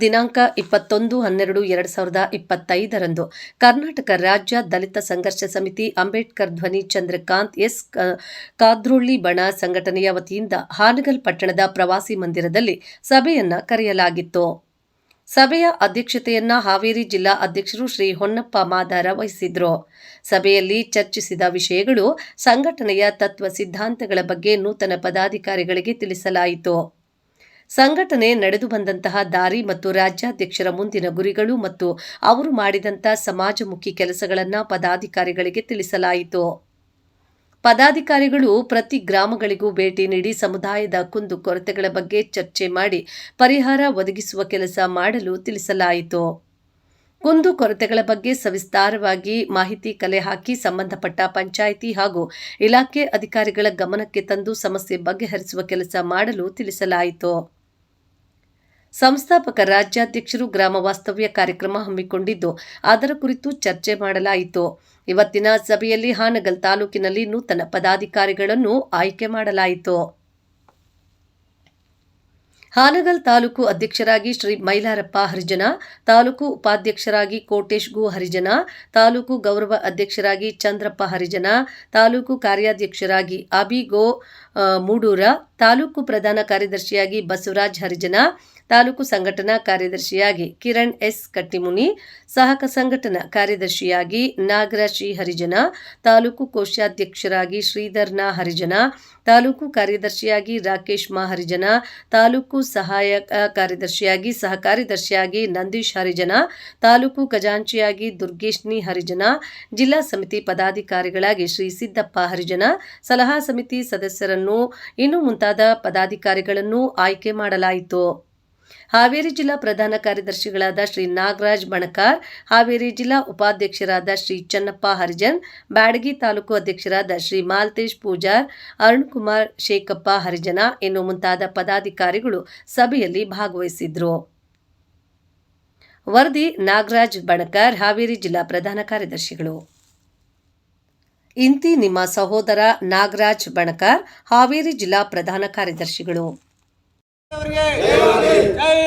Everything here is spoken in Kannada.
ದಿನಾಂಕ ಇಪ್ಪತ್ತೊಂದು ಹನ್ನೆರಡು ಎರಡು ಸಾವಿರದ ಇಪ್ಪತ್ತೈದರಂದು ಕರ್ನಾಟಕ ರಾಜ್ಯ ದಲಿತ ಸಂಘರ್ಷ ಸಮಿತಿ ಅಂಬೇಡ್ಕರ್ ಧ್ವನಿ ಚಂದ್ರಕಾಂತ್ ಎಸ್ ಕಾದ್ರೋಳ್ಳಿ ಬಣ ಸಂಘಟನೆಯ ವತಿಯಿಂದ ಹಾನಗಲ್ ಪಟ್ಟಣದ ಪ್ರವಾಸಿ ಮಂದಿರದಲ್ಲಿ ಸಭೆಯನ್ನ ಕರೆಯಲಾಗಿತ್ತು. ಸಭೆಯ ಅಧ್ಯಕ್ಷತೆಯನ್ನ ಹಾವೇರಿ ಜಿಲ್ಲಾ ಅಧ್ಯಕ್ಷರು ಶ್ರೀ ಹೊನ್ನಪ್ಪ ಮಾದಾರ ವಹಿಸಿದ್ರು. ಸಭೆಯಲ್ಲಿ ಚರ್ಚಿಸಿದ ವಿಷಯಗಳು ಸಂಘಟನೆಯ ತತ್ವ ಸಿದ್ಧಾಂತಗಳ ಬಗ್ಗೆ ನೂತನ ಪದಾಧಿಕಾರಿಗಳಿಗೆ ತಿಳಿಸಲಾಯಿತು. ಸಂಘಟನೆ ನಡೆದು ಬಂದಂತಹ ದಾರಿ ಮತ್ತು ರಾಜ್ಯಾಧ್ಯಕ್ಷರ ಮುಂದಿನ ಗುರಿಗಳು ಮತ್ತು ಅವರು ಮಾಡಿದಂಥ ಸಮಾಜಮುಖಿ ಕೆಲಸಗಳನ್ನು ಪದಾಧಿಕಾರಿಗಳಿಗೆ ತಿಳಿಸಲಾಯಿತು. ಪದಾಧಿಕಾರಿಗಳು ಪ್ರತಿ ಗ್ರಾಮಗಳಿಗೂ ಭೇಟಿ ನೀಡಿ ಸಮುದಾಯದ ಕುಂದು ಕೊರತೆಗಳ ಬಗ್ಗೆ ಚರ್ಚೆ ಮಾಡಿ ಪರಿಹಾರ ಒದಗಿಸುವ ಕೆಲಸ ಮಾಡಲು ತಿಳಿಸಲಾಯಿತು. ಕುಂದು ಕೊರತೆಗಳ ಬಗ್ಗೆ ಸವಿಸ್ತಾರವಾಗಿ ಮಾಹಿತಿ ಕಲೆ ಹಾಕಿ ಸಂಬಂಧಪಟ್ಟ ಪಂಚಾಯಿತಿ ಹಾಗೂ ಇಲಾಖೆ ಅಧಿಕಾರಿಗಳ ಗಮನಕ್ಕೆ ತಂದು ಸಮಸ್ಯೆ ಬಗೆಹರಿಸುವ ಕೆಲಸ ಮಾಡಲು ತಿಳಿಸಲಾಯಿತು. ಸಂಸ್ಥಾಪಕ ರಾಜ್ಯಾಧ್ಯಕ್ಷರು ಗ್ರಾಮ ವಾಸ್ತವ್ಯ ಕಾರ್ಯಕ್ರಮ ಹಮ್ಮಿಕೊಂಡಿದ್ದು, ಅದರ ಕುರಿತು ಚರ್ಚೆ ಮಾಡಲಾಯಿತು. ಇವತ್ತಿನ ಸಭೆಯಲ್ಲಿ ಹಾನಗಲ್ ತಾಲೂಕಿನಲ್ಲಿ ನೂತನ ಪದಾಧಿಕಾರಿಗಳನ್ನು ಆಯ್ಕೆ ಮಾಡಲಾಯಿತು. ಹಾನಗಲ್ ತಾಲೂಕು ಅಧ್ಯಕ್ಷರಾಗಿ ಶ್ರೀ ಮೈಲಾರಪ್ಪ ಹರಿಜನ, ತಾಲೂಕು ಉಪಾಧ್ಯಕ್ಷರಾಗಿ ಕೋಟೇಶ್ ಗು ಹರಿಜನ, ತಾಲೂಕು ಗೌರವ ಅಧ್ಯಕ್ಷರಾಗಿ ಚಂದ್ರಪ್ಪ ಹರಿಜನ, ತಾಲೂಕು ಕಾರ್ಯಾಧ್ಯಕ್ಷರಾಗಿ ಅಬಿಗೋ ಮೂಡೂರ, ತಾಲೂಕು ಪ್ರಧಾನ ಕಾರ್ಯದರ್ಶಿಯಾಗಿ ಬಸವರಾಜ್ ಹರಿಜನ ತಾಲೂಕು ಸಂಘಟನಾ ಕಾರ್ಯದರ್ಶಿಯಾಗಿ ಕಿರಣ್ ಎಸ್ ಕಟ್ಟಿಮುನಿ, ಸಹಕ ಸಂಘಟನಾ ಕಾರ್ಯದರ್ಶಿಯಾಗಿ ನಾಗರಾಜ್ ಹರಿಜನ, ತಾಲೂಕು ಕೋಶಾಧ್ಯಕ್ಷರಾಗಿ ಶ್ರೀಧರ್ನ ಹರಿಜನ, ತಾಲೂಕು ಕಾರ್ಯದರ್ಶಿಯಾಗಿ ರಾಕೇಶ್ ಮಾ ಹರಿಜನ, ತಾಲೂಕು ಸಹಾಯಕ ಕಾರ್ಯದರ್ಶಿಯಾಗಿ ಸಹ ಕಾರ್ಯದರ್ಶಿಯಾಗಿ ನಂದೀಶ್ ಹರಿಜನ, ತಾಲೂಕು ಖಜಾಂಚಿಯಾಗಿ ದುರ್ಗೇಶ್ನಿ ಹರಿಜನ, ಜಿಲ್ಲಾ ಸಮಿತಿ ಪದಾಧಿಕಾರಿಗಳಾಗಿ ಶ್ರೀ ಸಿದ್ದಪ್ಪ ಹರಿಜನ, ಸಲಹಾ ಸಮಿತಿ ಸದಸ್ಯರನ್ನು, ಇನ್ನು ಮುಂತಾದ ಪದಾಧಿಕಾರಿಗಳನ್ನು ಆಯ್ಕೆ ಮಾಡಲಾಯಿತು. ಹಾವೇರಿ ಜಿಲ್ಲಾ ಪ್ರಧಾನ ಕಾರ್ಯದರ್ಶಿಗಳಾದ ಶ್ರೀ ನಾಗರಾಜ್ ಬಣಕಾರ್, ಹಾವೇರಿ ಜಿಲ್ಲಾ ಉಪಾಧ್ಯಕ್ಷರಾದ ಶ್ರೀ ಚನ್ನಪ್ಪ ಹರಿಜನ್, ಬ್ಯಾಡಗಿ ತಾಲೂಕು ಅಧ್ಯಕ್ಷರಾದ ಶ್ರೀ ಮಾಲ್ತೇಶ್ ಪೂಜಾರ್, ಅರುಣ್ ಕುಮಾರ್ ಶೇಖಪ್ಪ ಹರಿಜನ ಇನ್ನು ಮುಂತಾದ ಪದಾಧಿಕಾರಿಗಳು ಸಭೆಯಲ್ಲಿ ಭಾಗವಹಿಸಿದ್ರು. ವರದಿ ನಾಗರಾಜ್ ಬಣಕಾರ್, ಹಾವೇರಿ ಜಿಲ್ಲಾ ಪ್ರಧಾನ ಕಾರ್ಯದರ್ಶಿಗಳು. ಇಂತಿ ನಿಮ್ಮ ಸಹೋದರ ನಾಗರಾಜ್ ಬಣಕಾರ್, ಹಾವೇರಿ ಜಿಲ್ಲಾ ಪ್ರಧಾನ ಕಾರ್ಯದರ್ಶಿಗಳು. ಅವರಿಗೆ ಜೈ ಭೀಮ್ ಜೈ ಭೀಮ್ ಜೈ